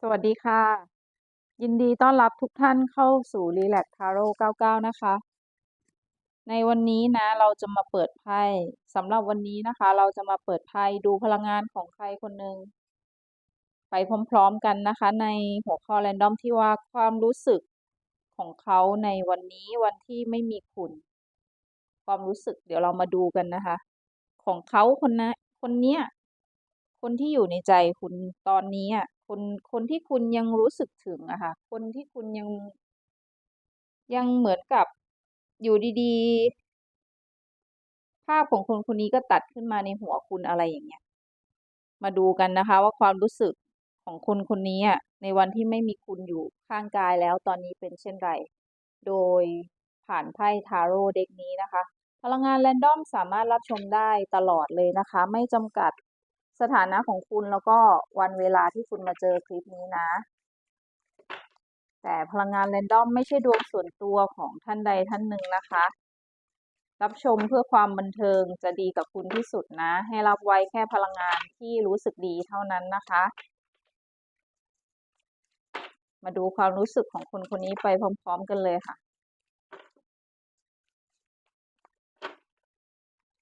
สวัสดีค่ะ ยินดีต้อนรับทุกท่านเข้าสู่ Relax Tarot 99 นะคะ ในวันนี้นะเราจะมาเปิดไพ่สำหรับวันนี้นะคะ เราจะมาเปิดไพ่ดูพลังงานของใครคนหนึ่งไปพร้อมๆกันนะคะ ในหัวข้อแรนดอมที่ว่าความรู้สึกของเขาในวันนี้วันที่ไม่มีคุณ ความรู้สึกเดี๋ยวเรามาดูกันนะคะ ของเขาคนนะคนเนี้ยคนที่อยู่ในใจคุณตอนนี้อะ คนคนที่คุณยังรู้สึกถึงอะค่ะ คนที่คุณยัง ยังเหมือนกับอยู่ดีๆ ภาพของคนคนนี้ก็ตัดขึ้นมาในหัวคุณอะไรอย่างเงี้ย มาดูกันนะคะ ว่าความรู้สึกของคนคนนี้อะในวันที่ไม่มีคุณอยู่ข้างกายแล้วตอนนี้เป็นเช่นไร โดยผ่านไพ่ทาโร่เด็กนี้นะคะ พลังงานแรนดอมสามารถรับชมได้ตลอดเลยนะคะ ไม่จำกัด สถานะของคุณแล้วก็วันเวลาที่คุณมาเจอคลิปนี้นะ แต่พลังงานแรนดอมไม่ใช่ดวงส่วนตัวของท่านใดท่านหนึ่งนะคะ รับชมเพื่อความบันเทิงจะดีกับคุณที่สุดนะ ให้รับไว้แค่พลังงานที่รู้สึกดีเท่านั้นนะคะ มาดูความรู้สึกของคนคนนี้ไปพร้อม ๆ กันเลยค่ะ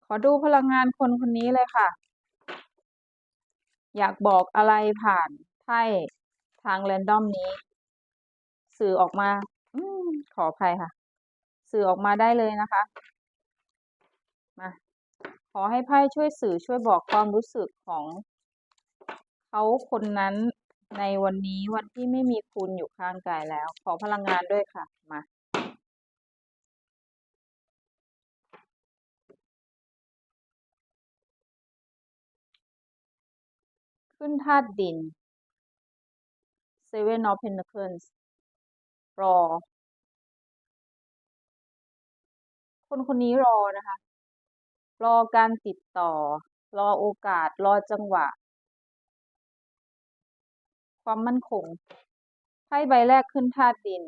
ขอดูพลังงานคนคนนี้เลยค่ะ อยากบอกอะไรผ่านไพ่ทางแรนดอมนี้ สื่อออกมาอขออภัยค่ะ สื่อออกมาได้เลยนะคะ มาขอให้ไพ่ช่วยสื่อช่วยบอกความรู้สึกของเขาคนนั้นในวันนี้วันที่ไม่มีคุณอยู่ข้างกายแล้ว ขอพลังงานด้วยค่ะ มา ขึ้นธาตุดิน Seven of Pentacles รอ คนคนนี้รอนะคะ รอการติดต่อ รอโอกาส รอจังหวะ ความมั่นคงไพ่ใบแรกขึ้นธาตุดิน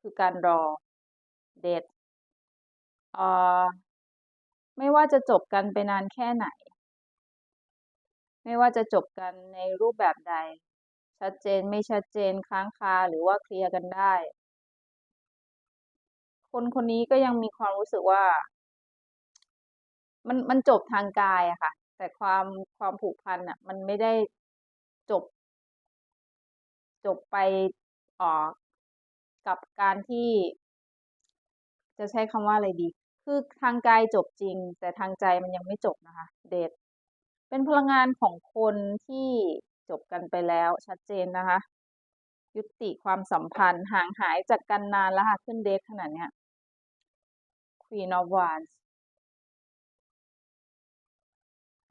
คือการรอเดทอ่อไม่ว่าจะจบกันไปนานแค่ไหน ไม่ว่าจะจบกันในรูปแบบใด ชัดเจนไม่ชัดเจนค้างคาหรือว่าเคลียร์กันได้ คนคนนี้ก็ยังมีความรู้สึกว่า มันมันจบทางกายอะค่ะ แต่ความความผูกพันอะมันไม่ได้จบ จบไปออกกับการที่ จะใช้คำว่าอะไรดี คือทางกายจบจริง แต่ทางใจมันยังไม่จบนะคะ เดท เป็นพลังงานของคนที่จบกันไปแล้วชัดเจนนะคะ ยุติความสัมพันธ์ห่างหายจากกันนานแล้วค่ะขึ้นเดทขนาดเนี้ย Queen of Wands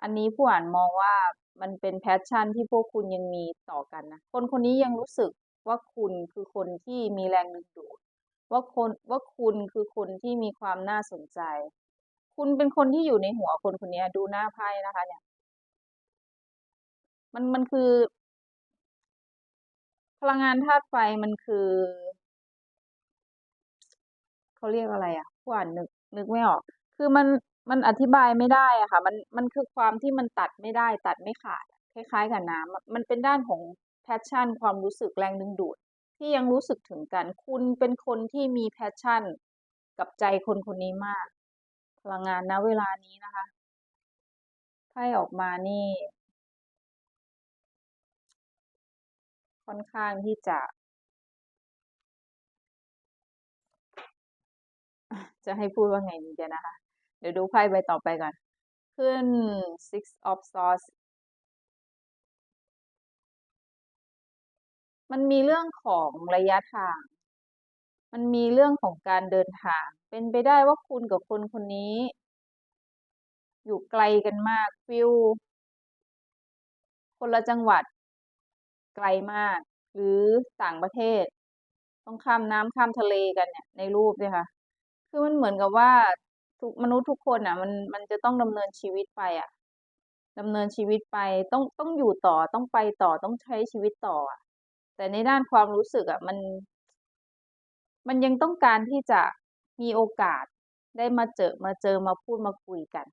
อันนี้ผู้อ่านมองว่ามันเป็นแพชชั่นที่พวกคุณยังมีต่อกันนะ คนคนนี้ยังรู้สึกว่าคุณคือคนที่มีแรงดึงดูดว่าคนว่าคุณคือคนที่มีความน่าสนใจ คุณเป็นคนที่อยู่ในหัวคนคนนี้ดูหน้าไพ่นะคะ เนี่ย มันมันคือ พลังงานธาตุไฟมันคือ เขาเรียกอะไรอะผู้อ่านนึกนึกไม่ออก คือมันมันอธิบายไม่ได้อะค่ะ มันมันคือความที่มันตัดไม่ได้ ตัดไม่ขาด คล้ายๆกับน้ำมันเป็นด้านของแพชชั่น ความรู้สึกแรงดึงดูด ที่ยังรู้สึกถึงกัน คุณเป็นคนที่มีแพชชั่น กับใจคนคนนี้มาก พลังงานณเวลานี้นะคะไพ่ออกมานี่ ค่อนข้างที่จะ จะให้พูดว่าไงดีเดี๋ยวนะคะ เดี๋ยวดูไพ่ใบต่อไปก่อน ขึ้น six of swords มันมีเรื่องของระยะทาง มันมีเรื่องของการเดินทาง เป็นไปได้ว่าคุณกับคนคนนี้ อยู่ไกลกันมากฟิลคนละจังหวัด ไกลมาก หรือต่างประเทศ ต้องข้ามน้ำข้ามทะเลกันเนี่ย ในรูปเนี่ยค่ะ คือมันเหมือนกับว่าทุกมนุษย์ทุกคนอะ มันมันจะต้องดำเนินชีวิตไปอะดำเนินชีวิตไปต้องต้องอยู่ต่อต้องไปต่อต้องใช้ชีวิตต่ออะแต่ในด้านความรู้สึกอะ มัน มันยังต้องการที่จะมีโอกาสได้มาเจอมาเจอมาพูดมาคุยกัน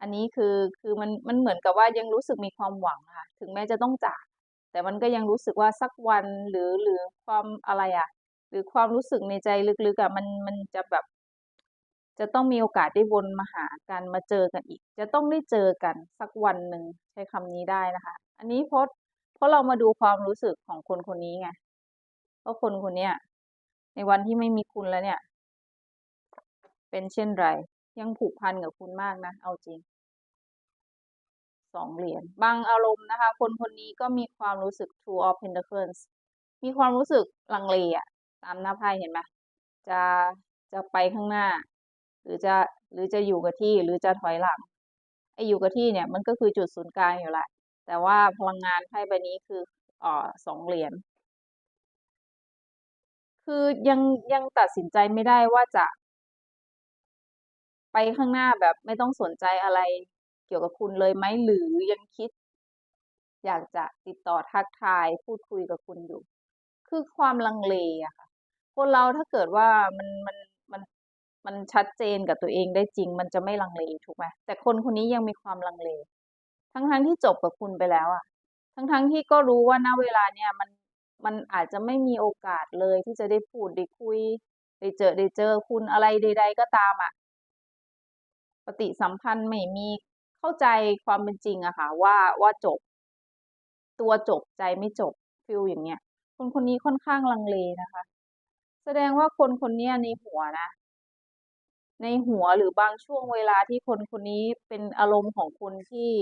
อันนี้คือคือมันมันเหมือนกับว่ายังรู้สึกมีความหวังค่ะ ถึงแม้จะต้องจาก แต่มันก็ยังรู้สึกว่าสักวันหรือหรือความอะไรอะหรือความรู้สึกในใจลึกๆอะมันมันจะแบบ จะต้องมีโอกาสได้วนมาหากันมาเจอกันอีก จะต้องได้เจอกันสักวันหนึ่งใช้คำนี้ได้นะคะ อันนี้เพราะเพราะเรามาดูความรู้สึกของคนคนนี้ไงว่าคนคนเนี้ยในวันที่ไม่มีคุณแล้วเนี่ย เป็นเช่นไร ยังผูกพันกับคุณมากนะ เอาจริง สองเหรียญบางอารมณ์นะคะ คนคนนี้ก็มีความรู้สึก two of pentacles มีความรู้สึกลังเลอะตามหน้าไพ่เห็นไหมจะจะไปข้างหน้า หรือจะหรือจะอยู่กับที่หรือจะถอยหลังไอ้อยู่กับที่เนี่ยมันก็คือจุดศูนย์กลางอยู่แหละแต่ว่าพลังงานไพ่ใบนี้คืออ่อสองเหรียญคือยังยังตัดสินใจไม่ได้ว่าจะ ไปข้างหน้าแบบไม่ต้องสนใจอะไร เกี่ยวกับคุณเลยไหมหรือยังคิด อยากจะติดต่อทักทายพูดคุยกับคุณอยู่ คือความลังเลอะค่ะ คนเราถ้าเกิดว่ามันมันมันมันชัดเจนกับตัวเองได้จริง มันจะไม่ลังเลถูกไหมแต่คนคนนี้ยังมีความลังเล ทั้งทั้งที่จบกับคุณไปแล้วอะทั้งทั้งที่ก็รู้ว่าณเวลาเนี่ยมันมันอาจจะไม่มีโอกาสเลยที่จะได้พูดได้คุยได้เจอได้เจอคุณอะไรใด ๆ ก็ตามอะปฏิสัมพันธ์ไม่มี เข้าใจความเป็นจริงอะค่ะ ว่าว่าจบ ตัวจบใจไม่จบฟิลอย่างเงี้ย คนคนนี้ค่อนข้างลังเลนะคะ แสดงว่าคนคนนี้ในหัวนะ ในหัวหรือบางช่วงเวลาที่คนคนนี้เป็นอารมณ์ของคุณที่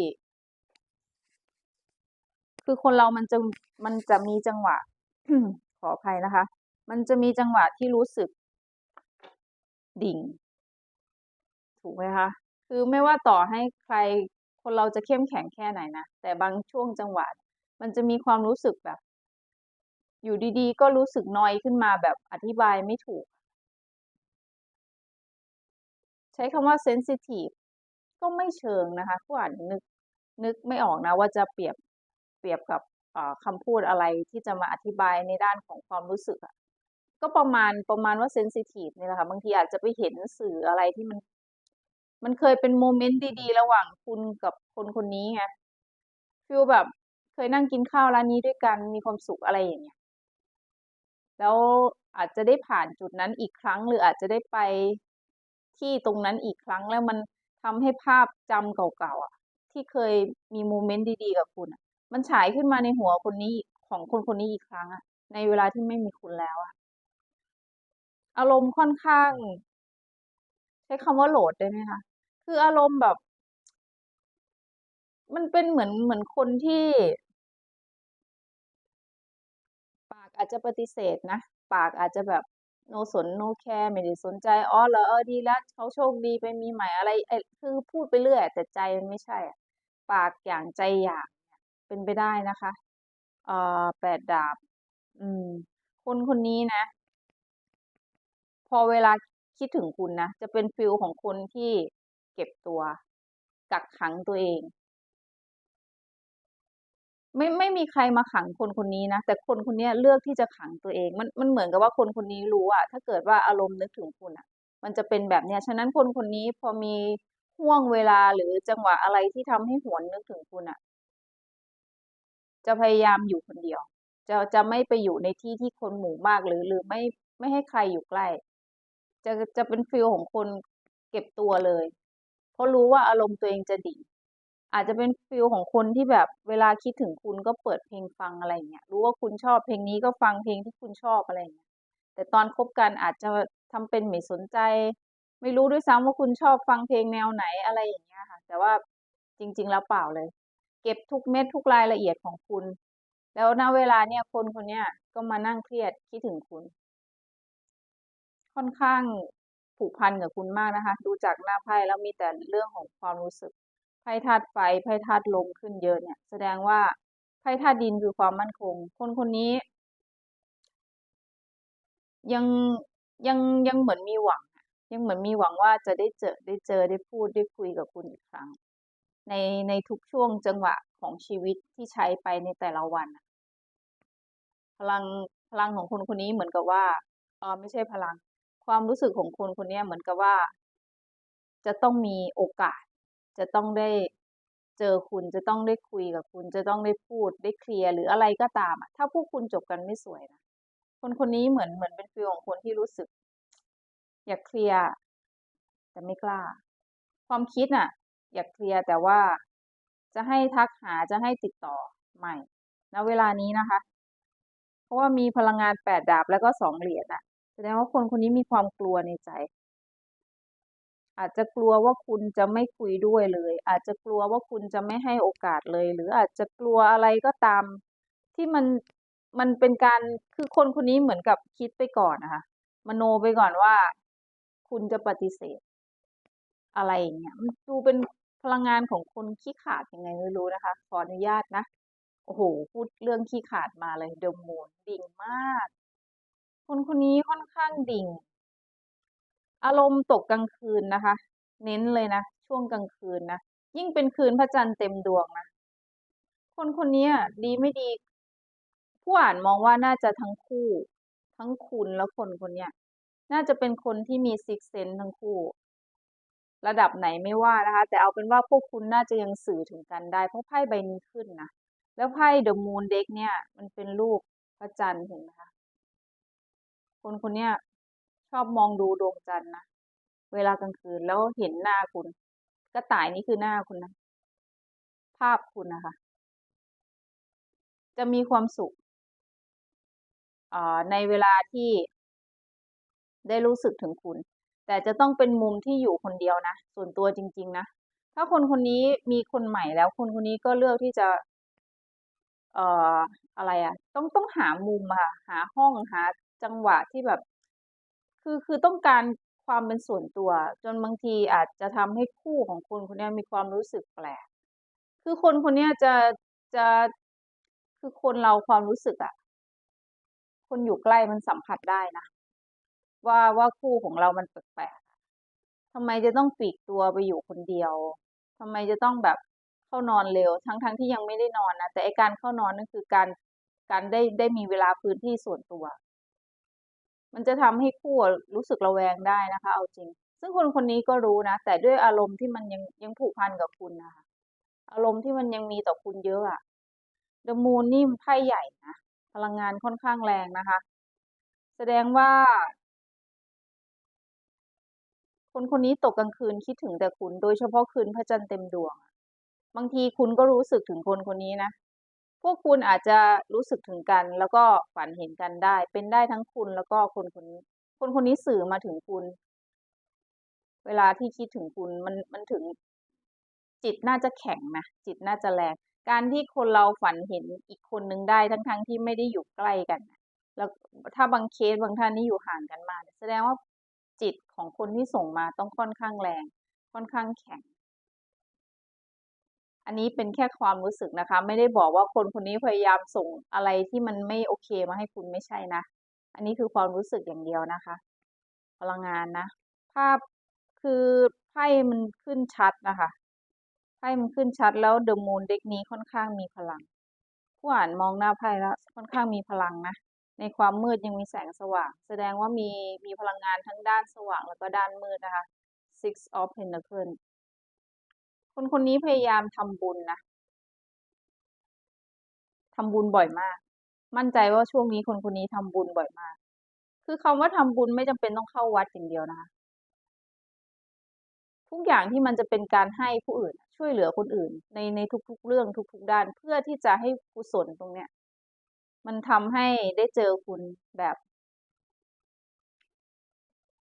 คือคนเรามันจะมันจะมีจังหวะขออภัยนะคะ มันจะมีจังหวะที่รู้สึกดิ่ง ถูกไหมคะ คือไม่ว่าต่อให้ใครคนเราจะเข้มแข็งแค่ไหนนะ แต่บางช่วงจังหวะ มันจะมีความรู้สึกแบบ อยู่ดีๆ ก็รู้สึกนอยขึ้นมาแบบอธิบายไม่ถูก ใช้คำว่า sensitive ก็ไม่เชิงนะคะผู้อ่านนึกนึกไม่ออกนะว่าจะเปรียบเปรียบกับคำพูดอะไรที่จะมาอธิบายในด้านของความรู้สึกอะก็ประมาณประมาณว่า sensitive นี่แหละค่ะบางทีอาจจะไปเห็นสื่ออะไรที่มัน มันเคยเป็นโมเมนต์ดีๆ ระหว่างคุณกับคนคนนี้ไงฟิลแบบเคยนั่งกินข้าวร้านนี้ด้วยกันมีความสุขอะไรอย่างเงี้ยแล้วอาจจะได้ผ่านจุดนั้นอีกครั้ง หรืออาจจะได้ไปที่ตรงนั้นอีกครั้งแล้วมันทำให้ภาพจำเก่าๆอะ ที่เคยมีโมเมนต์ดีๆกับคุณอะ มันฉายขึ้นมาในหัวคนนี้ของคนคนนี้อีกครั้งอะ ในเวลาที่ไม่มีคุณแล้วอะ อารมณ์ค่อนข้าง ใช้คำว่าโหลดได้ไหมคะ คืออารมณ์แบบ มันเป็นเหมือนเหมือนคนที่ ปากอาจจะปฏิเสธนะ ปากอาจจะแบบโนสนโนแคร์ไม่ได้สนใจอ๋อเหรอเออดีแล้วเขาโชคดีไปมีใหม่อะไรไอ้คือพูดไปเรื่อยแต่ใจมันไม่ใช่อะปากอย่างใจอย่างเป็นไปได้นะคะเอ่อแปดดาบ อืม คนคนนี้นะ พอเวลาคิดถึงคุณนะ จะเป็นฟิลของคนที่ เก็บตัว กักขังตัวเอง ไม่ไม่มีใครมาขังคนคนนี้นะ แต่คนคนนี้เลือกที่จะขังตัวเอง มันมันเหมือนกับว่าคนคนนี้รู้อะถ้าเกิดว่าอารมณ์นึกถึงคุณอะมันจะเป็นแบบเนี้ย ฉะนั้นคนคนนี้พอมีห่วงเวลาหรือจังหวะอะไรที่ทำให้หวนนึกถึงคุณอะจะพยายามอยู่คนเดียว จะจะไม่ไปอยู่ในที่ที่คนหมู่มากหรือหรือไม่ไม่ให้ใครอยู่ใกล้ จะจะเป็นฟิลของคนเก็บตัวเลย เพราะรู้ว่าอารมณ์ตัวเองจะดิ่งอาจจะเป็นฟิลของคนที่แบบเวลาคิดถึงคุณก็เปิดเพลงฟังอะไรเงี้ยรู้ว่าคุณชอบเพลงนี้ก็ฟังเพลงที่คุณชอบอะไรเงี้ยแต่ตอนคบกันอาจจะทำเป็นไม่สนใจ ไม่รู้ด้วยซ้ำว่าคุณชอบฟังเพลงแนวไหนอะไรอย่างเงี้ยค่ะ แต่ว่าจริง ๆ แล้วเปล่าเลย เก็บทุกเม็ดทุกรายละเอียดของคุณ แล้วณเวลาเนี่ยคนคนเนี้ยก็มานั่งเครียดคิดถึงคุณ ค่อนข้าง ผูกพันกับคุณมากนะคะ ดูจากหน้าไพ่แล้วมีแต่เรื่องของความรู้สึก ไพ่ธาตุไฟ ไพ่ธาตุลมขึ้นเยอะเนี่ย แสดงว่าไพ่ธาตุดินคือความมั่นคง คนคนนี้ ยังยังยังเหมือนมีหวัง ยังเหมือนมีหวังว่าจะได้เจอได้เจอได้พูดได้คุยกับคุณอีกครั้ง ในในทุกช่วงจังหวะของชีวิตที่ใช้ไปในแต่ละวัน พลังพลังของคนคนนี้เหมือนกับว่าเออไม่ใช่พลัง ความรู้สึกของคนคนนี้เหมือนกับว่า จะต้องมีโอกาส จะต้องได้เจอคุณจะต้องได้คุยกับคุณ จะต้องได้พูดได้เคลียร์หรืออะไรก็ตามอะถ้าพวกคุณจบกันไม่สวยนะคนคนนี้เหมือนเหมือนเป็นฟีลของคนที่รู้สึก อยากเคลียร์แต่ไม่กล้า ความคิดน่ะ อยากเคลียร์แต่ว่าจะให้ทักหาจะให้ติดต่อไม่ณเวลานี้นะคะ เพราะว่ามีพลังงานแปดดาบแล้วก็สองเหรียญน่ะ แสดงว่าคนคนนี้มีความกลัวในใจ อาจจะกลัวว่าคุณจะไม่คุยด้วยเลย อาจจะกลัวว่าคุณจะไม่ให้โอกาสเลย หรืออาจจะกลัวอะไรก็ตาม ที่มันมันเป็นการคือคนคนนี้เหมือนกับคิดไปก่อนนะคะมโนไปก่อนว่า คุณจะปฏิเสธ อะไรอย่างเงี้ยมันดูเป็นพลังงานของคนขี้ขาดยังไงไม่รู้นะคะ ขออนุญาตนะ โอ้โห พูดเรื่องขี้ขาดมาเลยเดอะมูนดิ่งมาก คนคนนี้ค่อนข้างดิ่ง อารมณ์ตกกลางคืนนะคะ เน้นเลยนะ ช่วงกลางคืนนะ ยิ่งเป็นคืนพระจันทร์เต็มดวงนะ คนคนนี้ดีไม่ดี ผู้อ่านมองว่าน่าจะทั้งคู่ ทั้งคุณแล้วคนคนนี้น่าจะเป็นคนที่มีซิกเซนทั้งคู่ ระดับไหนไม่ว่านะคะ แต่เอาเป็นว่าพวกคุณน่าจะยังสื่อถึงกันได้ เพราะไพ่ใบนี้ขึ้นนะ แล้วไพ่เดอะมูนเด็กเนี่ย มันเป็นรูปพระจันทร์เห็นไหมคะ คนคนเนี้ยชอบมองดูดวงจันทร์นะเวลากลางคืนแล้วเห็นหน้าคุณกระต่ายนี่คือหน้าคุณนะภาพคุณนะคะ จะมีความสุขในเวลาที่ได้รู้สึกถึงคุณ แต่จะต้องเป็นมุมที่อยู่คนเดียวนะ ส่วนตัวจริง ๆ นะ ถ้าคนคนนี้มีคนใหม่แล้ว คนคนนี้ก็เลือกที่จะ เอ่ออะไรอะต้องต้องหามุมค่ะ หาห้องหา จังหวะที่แบบ คือคือต้องการความเป็นส่วนตัว จนบางทีอาจจะทำให้คู่ของคุณคนนี้มีความรู้สึกแปลก คือคนคนนี้จะจะคือคนเราความรู้สึกอะคนอยู่ใกล้มันสัมผัสได้นะว่าว่าคู่ของเรามันแปลกๆทำไมจะต้องปีกตัวไปอยู่คนเดียวทำไมจะต้องแบบเข้านอนเร็ว ทั้งๆทที่ยังไม่ได้นอนนะแต่ไอการเข้านอนนั่นคือการการได้ได้มีเวลาพื้นที่ส่วนตัว มันจะทำให้คู่รู้สึกระแวงได้นะคะ เอาจริง ซึ่งคนคนนี้ก็รู้นะ แต่ด้วยอารมณ์ที่มันยังยังผูกพันกับคุณนะคะ อารมณ์ที่มันยังมีต่อคุณเยอะอะเดอะมูนนี่ไพ่ใหญ่นะ พลังงานค่อนข้างแรงนะคะ แสดงว่า คนคนนี้ตกกลางคืนคิดถึงแต่คุณ โดยเฉพาะคืนพระจันทร์เต็มดวง บางทีคุณก็รู้สึกถึงคนคนนี้นะ พวกคุณอาจจะรู้สึกถึงกัน แล้วก็ฝันเห็นกันได้ เป็นได้ทั้งคุณแล้วก็คนคนนี้คนคนนี้สื่อมาถึงคุณ เวลาที่คิดถึงคุณมันมันถึง จิตน่าจะแข็งนะจิตน่าจะแรงการที่คนเราฝันเห็นอีกคนนึงได้ทั้งๆทที่ไม่ได้อยู่ใกล้กันแล้วถ้าบางเคสบางท่านนี่อยู่ห่างกันมากแสดงว่าจิตของคนที่ส่งมาต้องค่อนข้างแรง ค่อนข้างแข็ง อันนี้เป็นแค่ความรู้สึกนะคะ ไม่ได้บอกว่าคนคนนี้พยายามส่งอะไรที่มันไม่โอเคมาให้คุณไม่ใช่นะ อันนี้คือความรู้สึกอย่างเดียวนะคะ พลังงานนะ ภาพคือไพ่มันขึ้นชัดนะคะไพ่มันขึ้นชัดแล้วเดอะมูนเด็กนี้ค่อนข้างมีพลังผู้อ่านมองหน้าไพ่แล้วค่อนข้างมีพลังนะในความมืดยังมีแสงสว่าง แสดงว่ามีมีพลังงานทั้งด้านสว่างแล้วก็ด้านมืดนะคะ Six of Pentacles คนคนนี้พยายามทำบุญนะทำบุญบ่อยมาก มั่นใจว่าช่วงนี้คนคนนี้ทำบุญบ่อยมาก คือคำว่าทำบุญไม่จำเป็นต้องเข้าวัดอย่างเดียวนะคะทุกอย่างที่มันจะเป็นการให้ผู้อื่น ช่วยเหลือคนอื่น ในในทุกๆเรื่องทุก ๆ ด้านเพื่อที่จะให้กุศลตรงเนี้ย มันทำให้ได้เจอคุณแบบ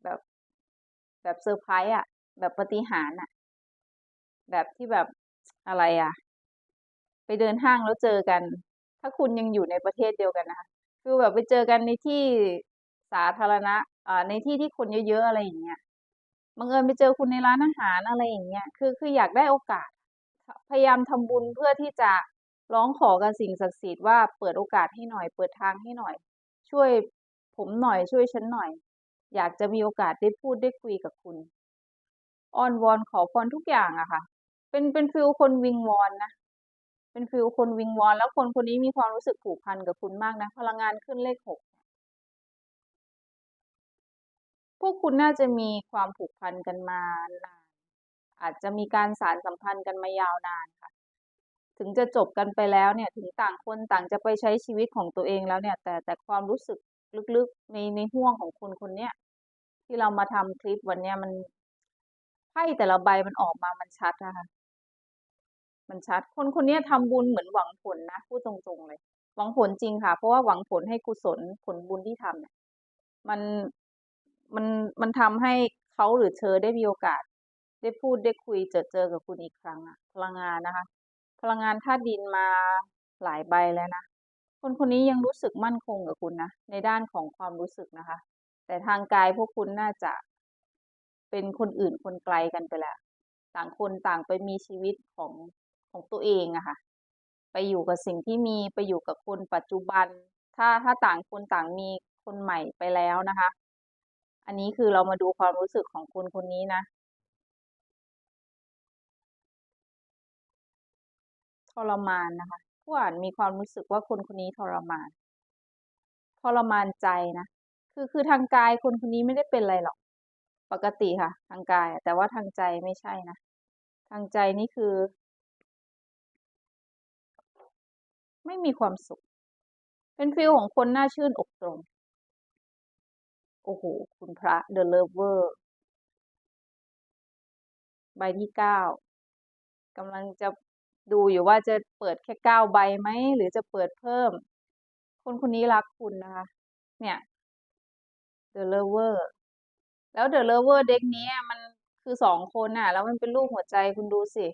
แบบแบบเซอร์ไพรส์อะ แบบปฏิหารอะ แบบที่แบบอะไรอะไปเดินห้างแล้วเจอกัน ถ้าคุณยังอยู่ในประเทศเดียวกันนะคะคือแบบไปเจอกันในที่สาธารณะอ่าในที่ที่คนเยอะๆอะไรอย่างเงี้ยบังเอิญไปเจอคุณในร้านอาหารอะไรอย่างเงี้ยคือคืออยากได้โอกาส พยายามทำบุญเพื่อที่จะร้องขอกับสิ่งศักดิ์สิทธิ์ว่าเปิดโอกาสให้หน่อย เปิดทางให้หน่อย ช่วยผมหน่อยช่วยฉันหน่อย อยากจะมีโอกาสได้พูดได้คุยกับคุณอ้อนวอนขอพรทุกอย่างอะค่ะ เป็นเป็นฟิลคนวิงวอนนะ เป็นฟิลคนวิงวอน แล้วคนคนนี้มีความรู้สึกผูกพันกับคุณมากนะ พลังงานขึ้นเลขหกพวกคุณน่าจะมีความผูกพันกันมานาน อาจจะมีการสานสัมพันธ์กันมายาวนานค่ะ ถึงจะจบกันไปแล้วเนี่ย ถึงต่างคนต่างจะไปใช้ชีวิตของตัวเองแล้วเนี่ย แต่แต่ความรู้สึกลึกๆในในห่วงของคนคนเนี้ยที่เรามาทำคลิปวันเนี้ยมันไพ่แต่ละใบมันออกมามันชัดนะคะ มันชัด คนคนนี้ยทำบุญเหมือนหวังผลนะพูดตรงๆเลย หวังผลจริงค่ะ เพราะว่าหวังผลให้กุศลผลบุญที่ทำเนี่ยมันมันมันทำให้เขาหรือเธอได้มีโอกาส ได้พูดได้คุยเจอเจอกับคุณอีกครั้งอะพลังงานนะคะ พลังงานธาตุดินมาหลายใบแล้วนะคนคนนี้ยังรู้สึกมั่นคงกับคุณนะในด้านของความรู้สึกนะคะ แต่ทางกายพวกคุณน่าจะเป็นคนอื่นคนไกลกันไปแล้วต่างคนต่างไปมีชีวิตของ ของตัวเองอะค่ะ ไปอยู่กับสิ่งที่มีไปอยู่กับคนปัจจุบัน ถ้าถ้าต่างคนต่างมีคนใหม่ไปแล้วนะคะ อันนี้คือเรามาดูความรู้สึกของคนคนนี้นะทรมานนะคะผู้อ่านมีความรู้สึกว่าคนคนนี้ทรมาน ทรมานใจนะ คือคือทางกายคนคนนี้ไม่ได้เป็นอะไรหรอก ปกติค่ะ ทางกาย แต่ว่าทางใจไม่ใช่นะ ทางใจนี่คือ ไม่มีความสุข เป็นฟิลของคนหน้าชื่นอกตรง โอ้โห คุณพระ The Lover ใบที่เก้ากำลังจะดูอยู่ว่าจะเปิดแค่เก้าใบไหม หรือจะเปิดเพิ่ม คนคนนี้รักคุณนะคะ เนี่ย The Lover แล้ว The Lover เด็กนี้มันคือสองคนน่ะ แล้วมันเป็นรูปหัวใจคุณดูสิ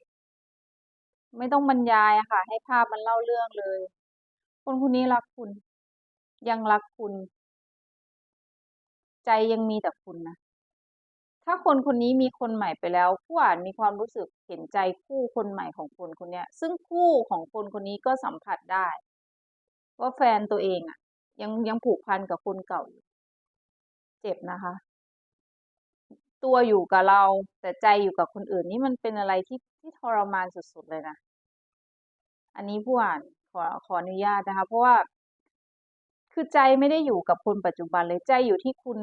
ไม่ต้องบรรยายอะค่ะ ให้ภาพมันเล่าเรื่องเลย คนคนนี้รักคุณ ยังรักคุณ ใจยังมีแต่คุณนะถ้าคนคนนี้มีคนใหม่ไปแล้ว ผู้อ่านมีความรู้สึกเห็นใจคู่คนใหม่ของคนคนเนี้ยซึ่งคู่ของคนคนนี้ก็สัมผัสได้ ว่าแฟนตัวเองอะยังยังผูกพันกับคนเก่าอยู่เจ็บนะคะ ตัวอยู่กับเรา แต่ใจอยู่กับคนอื่นนี่มันเป็นอะไรที่ที่ทรมานสุดๆเลยนะ อันนี้ผู้อ่านขอขออนุญาตนะคะ เพราะว่า คือใจไม่ได้อยู่กับคนปัจจุบันเลยใจอยู่ที่คุณ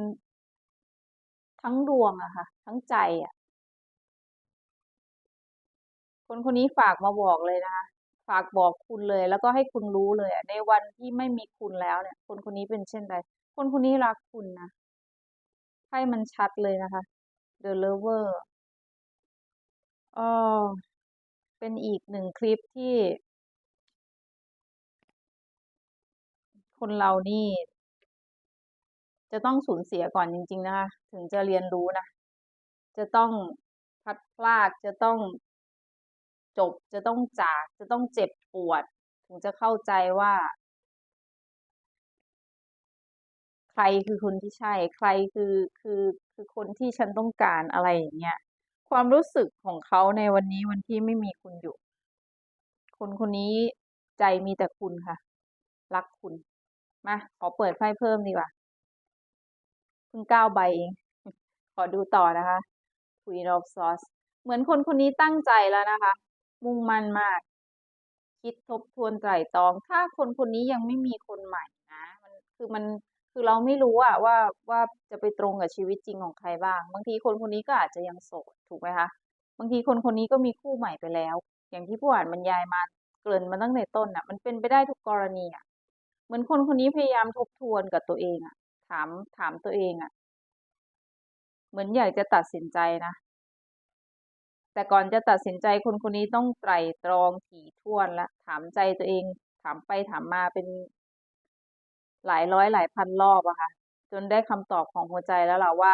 ทั้งดวงอะค่ะ ทั้งใจอะคนคนนี้ฝากมาบอกเลยนะคะฝากบอกคุณเลย แล้วก็ให้คุณรู้เลยอะในวันที่ไม่มีคุณแล้วเนี่ย คนคนนี้เป็นเช่นไรคนคนนี้รักคุณนะไพ่มันชัดเลยนะคะ The Lover เออเป็นอีกหนึ่งคลิปที่ คนเรานี่ จะต้องสูญเสียก่อนจริง ๆ นะคะ ถึงจะเรียนรู้นะ จะต้องพลัดพรากจะต้องจบจะต้องจากจะต้องเจ็บปวด ถึงจะเข้าใจว่า ใครคือคนที่ใช่ ใครคือคือ คือคนที่ฉันต้องการอะไรอย่างเงี้ยความรู้สึกของเขาในวันนี้วันที่ไม่มีคุณอยู่ คนคนนี้ใจมีแต่คุณค่ะ รักคุณ มาขอเปิดไพ่เพิ่มดีกว่าเพิ่งเก้าใบเอง ขอดูต่อนะคะ Queen of Swords เหมือนคนคนนี้ตั้งใจแล้วนะคะ มุ่งมั่นมาก คิดทบทวนไตร่ตรอง ถ้าคนคนนี้ยังไม่มีคนใหม่นะ มันคือมัน คือเราไม่รู้อะว่าว่าจะไปตรงกับชีวิตจริงของใครบ้าง บางทีคนคนนี้ก็อาจจะยังโสดถูกไหมคะบางทีคนคนนี้ก็มีคู่ใหม่ไปแล้ว อย่างที่ผู้อ่านบรรยายมาเกริ่นมาตั้งแต่ต้นอะมันเป็นไปได้ทุกกรณีอะเหมือนคนคนนี้พยายามทบทวนกับตัวเองอะถามถามตัวเองอะเหมือนอยากจะตัดสินใจนะแต่ก่อนจะตัดสินใจคนคนนี้ต้องไตร่ตรองถี่ถ้วนและถามใจตัวเอง ถามไปถามมาเป็น หลายร้อยหลายพันรอบอะค่ะ จนได้คำตอบของหัวใจแล้วล่ะว่า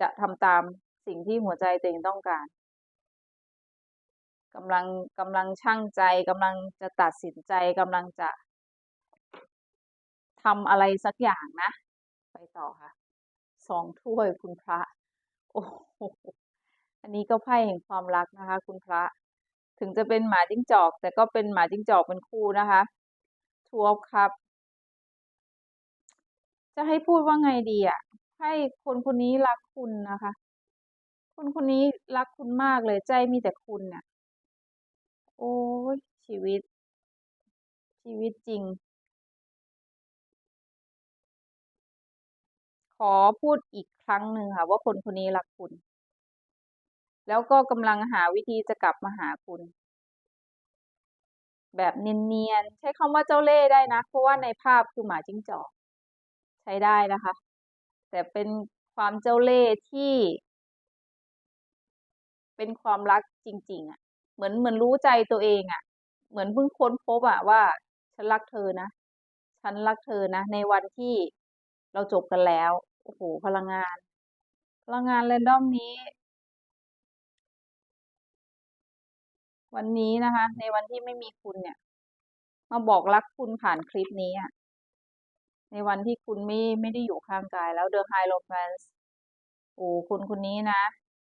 จะทำตามสิ่งที่หัวใจตัวเองต้องการกำลังกำลังช่างใจกำลังจะตัดสินใจกำลังจะทำอะไรสักอย่างนะ ไปต่อค่ะสองถ้วยคุณพระ โอ้อันนี้ก็ไพ่แห่งความรักนะคะ คุณพระ ถึงจะเป็นหมาจิ้งจอก แต่ก็เป็นหมาจิ้งจอกเป็นคู่นะคะทัวร์ครับ จะให้พูดว่าไงดีอะ ให้คนคนนี้รักคุณนะคะ คนคนนี้รักคุณมากเลยใจมีแต่คุณเนี่ยโอ้ยชีวิต ชีวิตจริง ขอพูดอีกครั้งหนึ่งค่ะ ว่าคนคนนี้รักคุณ แล้วก็กำลังหาวิธีจะกลับมาหาคุณแบบเนียนๆ ใช้คำว่าเจ้าเล่ห์ได้นะ เพราะว่าในภาพคือหมาจิ้งจอก ช้ได้นะคะ แต่เป็นความเจ้าเล่ห์ที่ เป็นความรักจริง ๆอะ เหมือนเหมือนรู้ใจตัวเองอะ เหมือนเพิ่งค้นพบอะว่า ฉันรักเธอนะฉันรักเธอนะในวันที่เราจบกันแล้วโอ้โหพลังงาน พลังงานแรนดอมนี้ วันนี้นะคะ ในวันที่ไม่มีคุณเนี่ย มาบอกรักคุณผ่านคลิปนี้อะ ในวันที่คุณไม่ไม่ได้อยู่ข้างกายแล้ว The High Romance โอ้คุณคนนี้นะ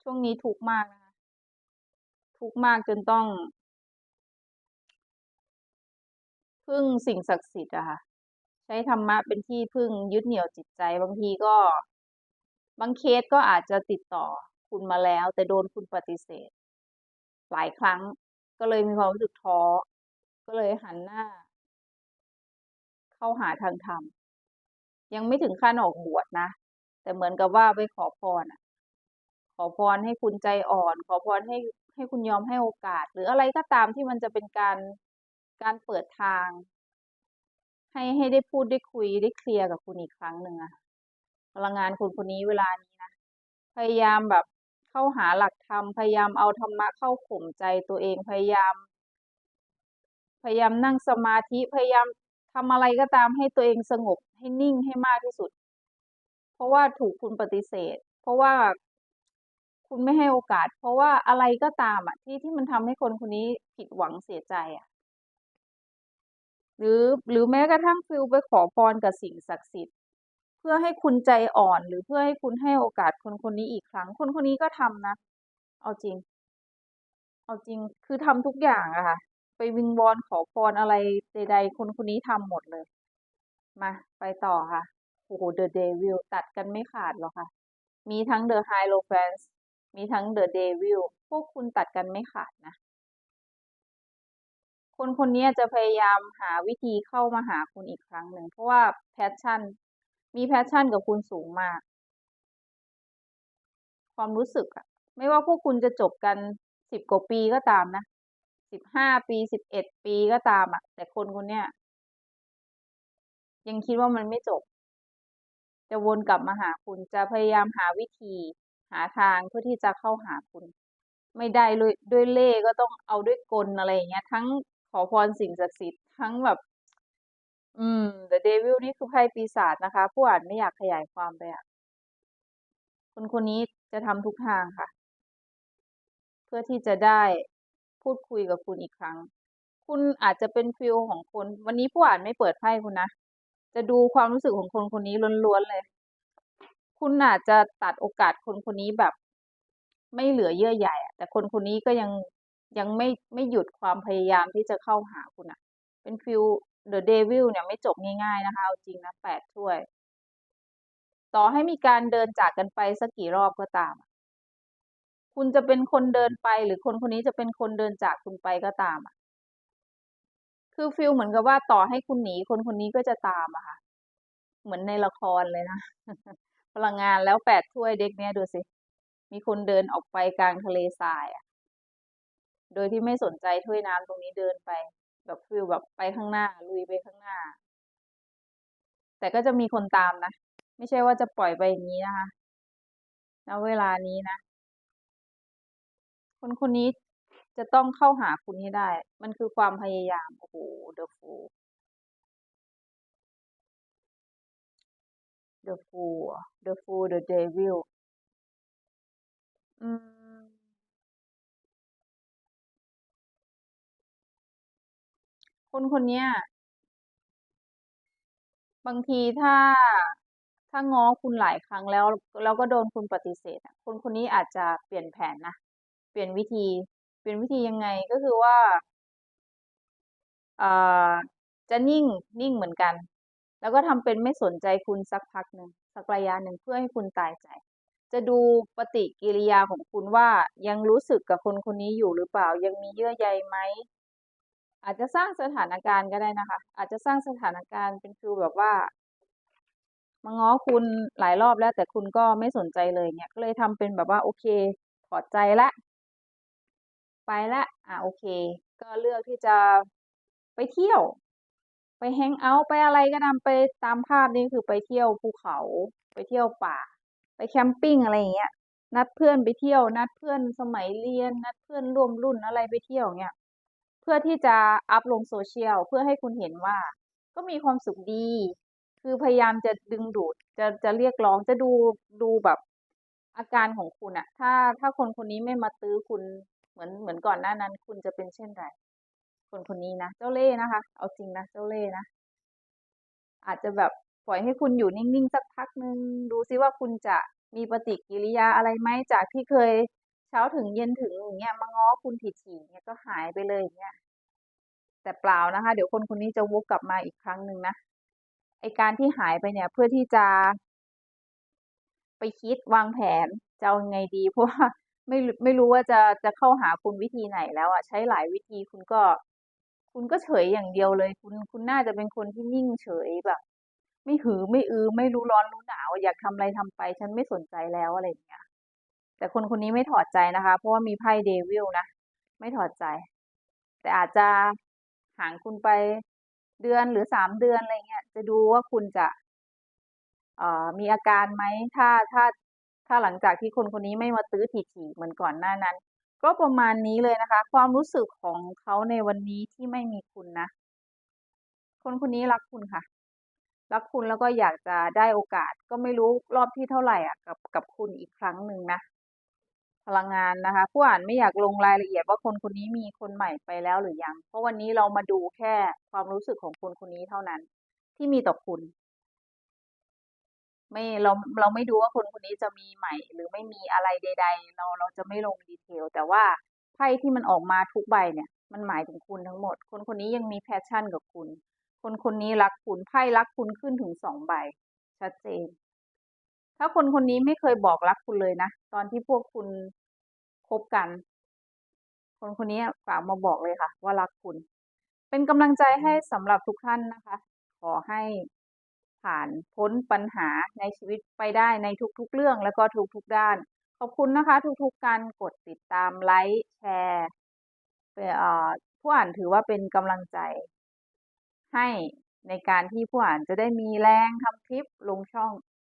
ช่วงนี้ทุกข์มากนะคะทุกข์มากจนต้องพึ่งสิ่งศักดิ์สิทธิ์อะค่ะ ใช้ธรรมะเป็นที่พึ่งยึดเหนี่ยวจิตใจบางทีก็ บางเคสก็อาจจะติดต่อคุณมาแล้ว แต่โดนคุณปฏิเสธ หลายครั้งก็เลยมีความรู้สึกท้อก็เลยหันหน้า เข้าหาทางธรรม ยังไม่ถึงขั้นออกบวชนะ แต่เหมือนกับว่าไปขอพรอะขอพรให้คุณใจอ่อน ขอพรให้ให้คุณยอมให้โอกาส หรืออะไรก็ตามที่มันจะเป็นการการเปิดทาง ให้ให้ได้พูดได้คุยได้เคลียร์กับคุณอีกครั้งหนึ่งอะพลังงานคนคนนี้เวลานี้นะพยายามแบบเข้าหาหลักธรรมพยายามเอาธรรมะเข้าข่มใจตัวเองพยายาม พยายามนั่งสมาธิพยายาม ทำอะไรก็ตามให้ตัวเองสงบให้นิ่งให้มากที่สุด เพราะว่าถูกคุณปฏิเสธ เพราะว่าคุณไม่ให้โอกาส เพราะว่าอะไรก็ตามอะ ที่ที่มันทำให้คนคนนี้ผิดหวังเสียใจอะ หรือหรือแม้กระทั่งฟีลไปขอพรกับสิ่งศักดิ์สิทธิ์ เพื่อให้คุณใจอ่อนหรือเพื่อให้คุณให้โอกาสคนคนนี้อีกครั้ง คนคนนี้ก็ทำนะ เอาจริง เอาจริงคือทำทุกอย่างอะค่ะ ไปวิงวอนขอพรอะไรใดๆคนคนนี้ทำหมดเลย มา ไปต่อค่ะ โอ้โฮ The Devil ตัดกันไม่ขาดหรอกค่ะ มีทั้ง The Hierophant มีทั้ง The Devil พวกคุณตัดกันไม่ขาดนะ คนคนนี้จะพยายามหาวิธีเข้ามาหาคุณอีกครั้งหนึ่ง เพราะว่า passion มี passion กับคุณสูงมาก ความรู้สึกอะไม่ว่าพวกคุณจะจบกัน10กว่าปีก็ตามนะ 15ปี11ปีก็ตามอะแต่คนคนเนี้ยยังคิดว่ามันไม่จบ จะวนกลับมาหาคุณจะพยายามหาวิธี หาทางเพื่อที่จะเข้าหาคุณ ไม่ได้ด้วยด้วยเล่ก็ต้องเอาด้วยกลอะไรอย่างเงี้ย ทั้งขอพรสิ่งศักดิ์สิทธิ์ทั้งแบบ อืม The Devil นี่คือไพ่ปีศาจนะคะ ผู้อ่านไม่อยากขยายความไปอะคนคนนี้จะทำทุกทางค่ะ เพื่อที่จะได้ พูดคุยกับคุณอีกครั้ง คุณอาจจะเป็นฟีลของคน วันนี้ผู้อ่านไม่เปิดไพ่คุณนะ จะดูความรู้สึกของคนคนนี้ล้วนๆเลย คุณอาจจะตัดโอกาสคนคนนี้แบบ ไม่เหลือเยื่อใยอะแต่คนคนนี้ก็ยังยังไม่ไม่หยุดความพยายามที่จะเข้าหาคุณน่ะเป็นฟีล The Devil เนี่ยไม่จบง่ายๆนะคะเอาจริงนะ8ถ้วย ต่อให้มีการเดินจากกันไปสักกี่รอบก็ตาม คุณจะเป็นคนเดินไปหรือคนคนนี้จะเป็นคนเดินจากคุณไปก็ตามอะ คือฟีลเหมือนกับว่าต่อให้คุณหนีคนคนนี้ก็จะตามอะค่ะ เหมือนในละครเลยนะ พลังงานแล้ว8ถ้วยเด็กเนี้ยดูสิ มีคนเดินออกไปกลางทะเลทรายอะโดยที่ไม่สนใจถ้วยน้ำตรงนี้เดินไป แบบฟีลแบบไปข้างหน้า ลุยไปข้างหน้า แต่ก็จะมีคนตามนะ ไม่ใช่ว่าจะปล่อยไปอย่างงี้นะคะณเวลานี้นะ คนคนนี้จะต้องเข้าหาคุณให้ได้ มันคือความพยายาม โอ้โฮ The Fool The Fool เหรอ The Fool The Devil อืมคนคนเนี้ยบางทีถ้าถ้าง้อคุณหลายครั้งแล้ว แล้วก็โดนคุณปฏิเสธคนคนนี้อาจจะเปลี่ยนแผนนะ เปลี่ยนวิธี เปลี่ยนวิธียังไงก็คือว่าอ่าจะนิ่งนิ่งเหมือนกัน แล้วก็ทำเป็นไม่สนใจคุณสักพักหนึ่งสักระยะหนึ่งเพื่อให้คุณตายใจ จะดูปฏิกิริยาของคุณว่ายังรู้สึกกับคนคนนี้อยู่หรือเปล่า ยังมีเยื่อใยไหมอาจจะสร้างสถานการณ์ก็ได้นะคะ อาจจะสร้างสถานการณ์เป็นฟีลแบบว่ามาง้อคุณหลายรอบแล้วแต่คุณก็ไม่สนใจเลยเงี้ยก็เลยทำเป็นแบบว่าโอเคถอดใจละ ไปละอะโอเค ก็เลือกที่จะไปเที่ยว ไปแฮงเอาท์ไปอะไรก็ตามไปตามภาพนี่คือไปเที่ยวภูเขา ไปเที่ยวป่า ไปแคมปิ้งอะไรอย่างเงี้ยนัดเพื่อนไปเที่ยว นัดเพื่อนสมัยเรียน นัดเพื่อนร่วมรุ่นอะไรไปเที่ยวเงี้ยเพื่อที่จะอัพลงโซเชียลเพื่อให้คุณเห็นว่า ก็มีความสุขดี คือพยายามจะดึงดูดจะจะเรียกร้องจะดูดูแบบอาการของคุณอะถ้าถ้าคนคนนี้ไม่มาตื้อคุณ เหมือนเหมือนก่อนหน้านั้น คุณจะเป็นเช่นไรคนคนนี้นะเจ้าเล่ห์นะคะ เอาจริงนะเจ้าเล่ห์นะอาจจะแบบปล่อยให้คุณอยู่นิ่งๆสักพักหนึ่งดูซิว่าคุณจะมีปฏิกิริยาอะไรไหมจากที่เคยเช้าถึงเย็นถึงอย่างเงี้ยมาง้อคุณถี่ๆเนี่ยก็หายไปเลยอย่างเงี้ยแต่เปล่านะคะ เดี๋ยวคนคนนี้จะวกกลับมาอีกครั้งหนึ่งนะไอการที่หายไปเนี่ย เพื่อที่จะ ไปคิดวางแผนจะเอายังไงดี เพราะว่า ไม่ไม่รู้ว่าจะจะเข้าหาคุณวิธีไหนแล้วอะใช้หลายวิธีคุณก็ คุณก็เฉยอย่างเดียวเลย คุณคุณน่าจะเป็นคนที่นิ่งเฉยแบบ ไม่หือไม่อือ ไม่รู้ร้อนรู้หนาวอยากทำอะไรทำไป ฉันไม่สนใจแล้วอะไรอย่างเงี้ยแต่คนคนนี้ไม่ถอดใจนะคะ เพราะว่ามีไพ่เดวิลนะไม่ถอดใจ แต่อาจจะห่างคุณไปเดือนหรือสามเดือนอะไรเงี้ยจะดูว่าคุณจะเอ่อมีอาการไหมถ้าถ้า ถ้าหลังจากที่คนคนนี้ไม่มาตื้อถี่ๆเหมือนก่อนหน้านั้น ก็ประมาณนี้เลยนะคะ ความรู้สึกของเขาในวันนี้ที่ไม่มีคุณนะ คนคนนี้รักคุณค่ะ รักคุณแล้วก็อยากจะได้โอกาส ก็ไม่รู้รอบที่เท่าไหร่อะกับกับคุณอีกครั้งหนึ่งนะพลังงานนะคะ ผู้อ่านไม่อยากลงรายละเอียดว่าคนคนนี้มีคนใหม่ไปแล้วหรือยัง เพราะวันนี้เรามาดูแค่ความรู้สึกของคนคนนี้เท่านั้นที่มีต่อคุณ ไม่เราเราไม่ดูว่าคนคนนี้จะมีใหม่ หรือไม่มีอะไรใด ๆ เราเราจะไม่ลงดีเทล แต่ว่าไพ่ที่มันออกมาทุกใบเนี่ย มันหมายถึงคุณทั้งหมด คนคนนี้ยังมีแพชชั่นกับคุณ คนคนนี้รักคุณไพ่รักคุณขึ้นถึงสองใบ ชัดเจน ถ้าคนคนนี้ไม่เคยบอกรักคุณเลยนะ ตอนที่พวกคุณคบกัน คนคนนี้ฝากมาบอกเลยค่ะ ว่ารักคุณ เป็นกำลังใจให้สำหรับทุกท่านนะคะ ขอให้ ผ่านพ้นปัญหาในชีวิตไปได้ในทุกๆเรื่องแล้วก็ทุกๆด้าน ขอบคุณนะคะ ทุกๆการกดติดตามไลค์แชร์ผู้อ่านถือว่าเป็นกำลังใจ ให้ในการที่ผู้อ่านจะได้มีแรงทำคลิปลงช่อง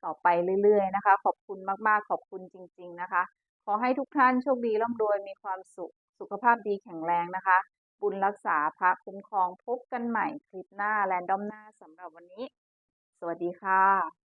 ต่อไปเรื่อยๆนะคะ ขอบคุณมากๆ ขอบคุณจริง ๆนะคะ ขอให้ทุกท่านโชคดีร่ำรวยมีความสุขสุขภาพดีแข็งแรงนะคะ บุญรักษาพระคุ้มครองพบกันใหม่คลิปหน้าแรนดอมหน้าสำหรับวันนี้ วัสดีค่ะ